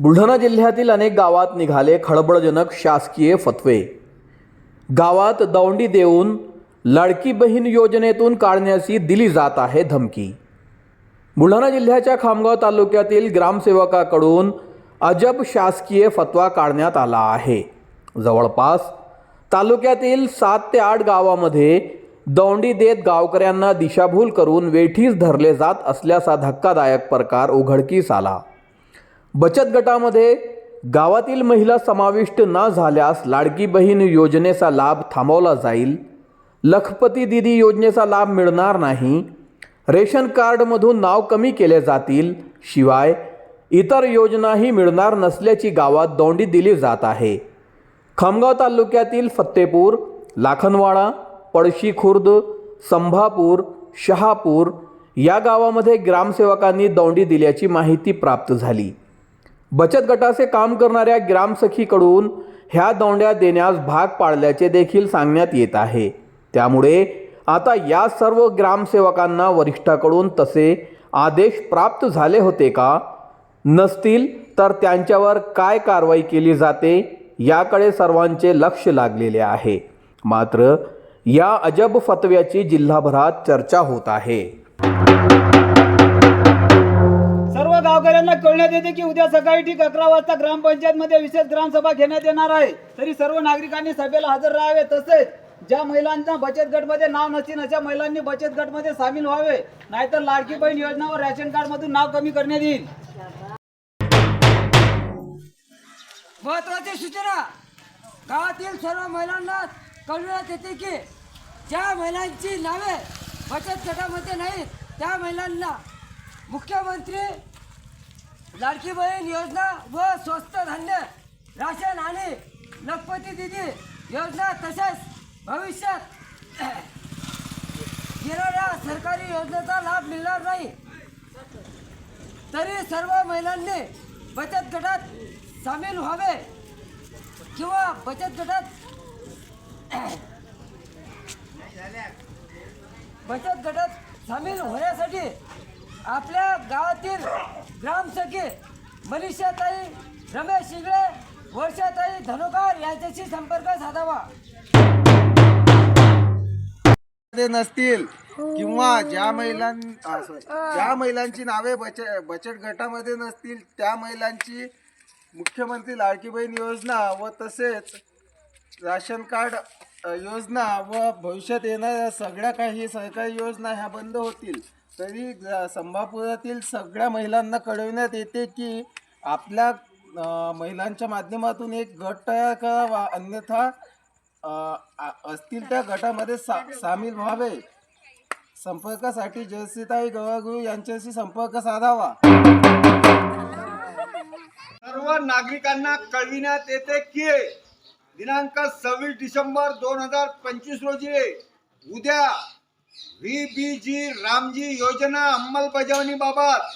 बुलढाणा जिल्ह्यातील अनेक गावात निघाले खळबळजनक शासकीय फतवे. गावात दौंडी देऊन लाडकी बहीण योजनेतून काढण्याची दिली जात आहे धमकी. बुलढाणा जिल्ह्याच्या खामगाव तालुक्यातील ग्रामसेवकाकडून अजब शासकीय फतवा काढण्यात आला आहे. जवळपास तालुक्यातील सात ते आठ गावामध्ये दौंडी देत गावकऱ्यांना दिशाभूल करून वेठीस धरले जात असल्याचा धक्कादायक प्रकार उघडकीस आला. बचत गटामध्ये गावातील महिला समाविष्ट न झाल्यास लाडकी बहीण योजनेचा लाभ थांबवला जाईल. लखपती दिदी योजनेचा लाभ मिळणार नाही. रेशन कार्डमधून नाव कमी केले जातील. शिवाय इतर योजनाही मिळणार नसल्याची गावात दौंडी दिली जात आहे. खामगाव तालुक्यातील फत्तेपूर लाखनवाडा पळशी खुर्द संभापूर शहापूर या गावामध्ये ग्रामसेवकांनी दौंडी दिल्याची माहिती प्राप्त झाली. बचत गटाचे काम करणाऱ्या ग्रामसखीकडून ह्या दोंड्या देण्यास भाग पाडल्याचे देखील सांगण्यात येत आहे. त्यामुळे आता या सर्व ग्रामसेवकांना वरिष्ठाकडून तसे आदेश प्राप्त झाले होते का? नसतील तर त्यांच्यावर काय कारवाई केली जाते याकडे सर्वांचे लक्ष लागलेले आहे. मात्र या अजब फतव्याची जिल्हाभरात चर्चा होत आहे. गावकऱ्यांना कळण्यात येते की उद्या सकाळी ठीक अकरा वाजता ग्रामपंचायतमध्ये विशेष ग्रामसभा घेण्यात येणार आहे. तरी सर्व नागरिकांनी सभेला हजर राहावे. तसेच ज्या महिलांना बचत गटमध्ये नाव नसतील अशा महिलांनी बचत गटमध्ये सामील व्हावे. नाहीतर लाडकी बहीण योजना व रॅशन कार्ड मधून नाव कमी करण्यात येईल. महत्वाची सूचना. गावातील सर्व महिलांना कळविण्यात येते की ज्या महिलांची नावे बचत गटामध्ये नाहीत त्या महिलांना मुख्यमंत्री लाडकी बहीण योजना व स्वस्त धान्य राशन आणि लखपती दिदी योजना तसेच भविष्यात येणाऱ्या सरकारी योजनेचा लाभ मिळणार नाही. तरी सर्व महिलांनी बचत गटात सामील व्हावे किंवा बचत गटात बचत गटात सामील होण्यासाठी आपल्या गावातील ग्रामसखी मनीषाताई रमेश शिगळे वर्षाताई धनुकार यांच्याशी संपर्क साधावा. मध्ये नसतील किंवा ज्या महिलां आ, sorry. ज्या महिलांची नावे बचत बचत गटामध्ये नसतील त्या महिलांची मुख्यमंत्री लाडकी बहीण योजना व तसेच राशन कार्ड योजना व भविष्यात येणाऱ्या सगळ्या काही सरकारी योजना ह्या बंद होतील. तरी संभापुरातील सगळ्या महिलांना कळविण्यात येते की आपल्या महिलांच्या माध्यमातून एक गट तयार करावा. अन्यथा असतील त्या गटामध्ये सा सामील व्हावे. संपर्कासाठी जयसीताई गवागुरु यांच्याशी संपर्क साधावा. सर्व नागरिकांना कळविण्यात येते की दिनांक सव्वीस डिसेंबर दोन हजार पंचवीस रोजी उद्या व्ही बी जी रामजी योजना अंमलबजावणीबाबत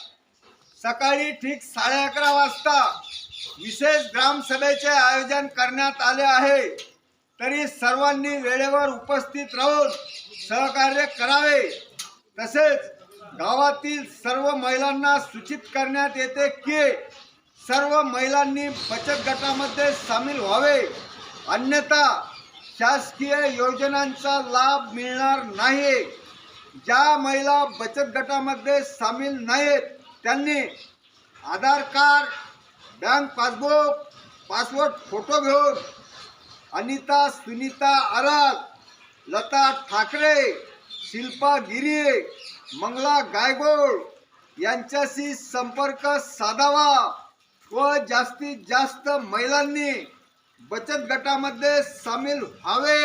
सकाळी ठीक साडे अकरा वाजता विशेष ग्रामसभेचे आयोजन करण्यात आले आहे. तरी सर्वांनी वेळेवर उपस्थित राहून सहकार्य करावे. तसेच गावातील सर्व महिलांना सूचित करण्यात येते की सर्व महिलांनी बचत गटामध्ये सामील व्हावे. अन्यथा शासकीय योजनांचा लाभ मिळणार नाही. ज्या महिला बचत गटामध्ये सामील नाहीत त्यांनी Aadhaar card bank passbook password photo घेऊन अनिता सुनीता आराल लता ठाकरे शिल्पा गिरी मंगला गायगोड यांच्याशी संपर्क साधावा व जास्तीत जास्त महिलांनी बचत गटामध्ये सामील व्हावे